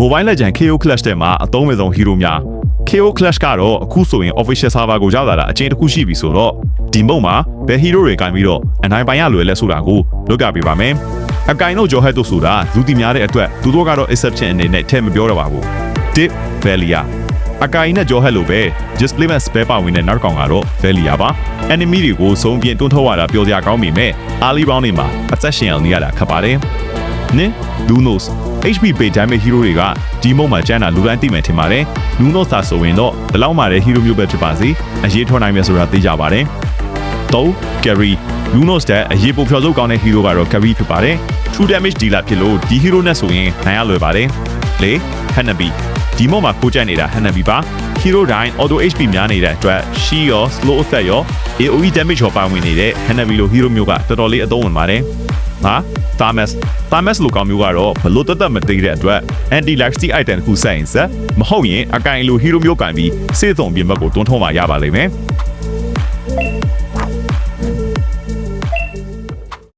Mobile Legend KO Clash တဲ့မှာအသုံးဝင်ဆုံး hero များ KO Clash ကတော့အခုဆိုရင် official server ကိုရောက်လာတာအချင်းတစ်ခုရှိပြီဆိုတော့ဒီမုံမှာဘယ် hero တွေကင်ပြီးတော့အနိုင်ပိုင်ရလွယ်လဲဆိုတာကိုလုပ်ကြပြပါမယ်အကင်တို့ဂျော်ဟက်တို့ဆိုတာလူတီများတဲ့အတွက်သူတို့ကတော့ exception အနေနဲ့ထည့်မပြောတော့ပါဘူး Tip Valia အကင်နဲ့ဂျော်ဟက်လိုပဲ display man spare ပါဝင်တဲ့နောက်တစ်ကောင်ကတော့ Valia ပါ enemy တွေကိုစုံပြင်းတွန်းထုတ်ရတာပြောစရာကောင်းပေမဲ့ early round တွေမှာအသက်ရှင်အောင်နေရတာခက်ပါတယ်နင် Lunos HP pay damage hero တွေကဒီမုံမှာကျန်းတာလူတိုင်းသိမယ်ထင်ပါတယ် Lunos သာဆိုရင်တော့ဒီလောက်မှတဲ့ hero မျိုးပဲဖြစ်ပါစေအရေးထွားနိုင်မယ်ဆိုတာသိကြပါတယ်3 carry Lunos တဲ့အရေးပိုဖျော်စုပ်ကောင်းတဲ့ hero ကတော့ carry ဖြစ်ပါတယ် true damage dealer ဖြစ်လို့ဒီ hero နဲ့ဆိုရင်နိုင်ရလွယ်ပါတယ်လေ Hanabi ဒီမုံမှာခိုးကြိုက်နေတာ Hanabi ပါ hero တိုင်း auto HP များနေတဲ့အတွက် she ရော slow effect ရော AoE damage ရောပါဝင်နေတဲ့ Hanabi လို hero မျိုးကတော်တော်လေးအသုံးဝင်ပါတယ်ဟာ Thames Thames လိုကောင်မျိုးကတော့ဘလို့တသက်မသိတဲ့အတွက် anti lifesteal item တစ်ခုဆက်ရင်ဆက်မဟုတ်ရင်အကင်လို hero မျိုးကန်ပြီးစေသုံးပြင်ဘက်ကိုတွန်းထုံးมาရပါလိမ့်မယ်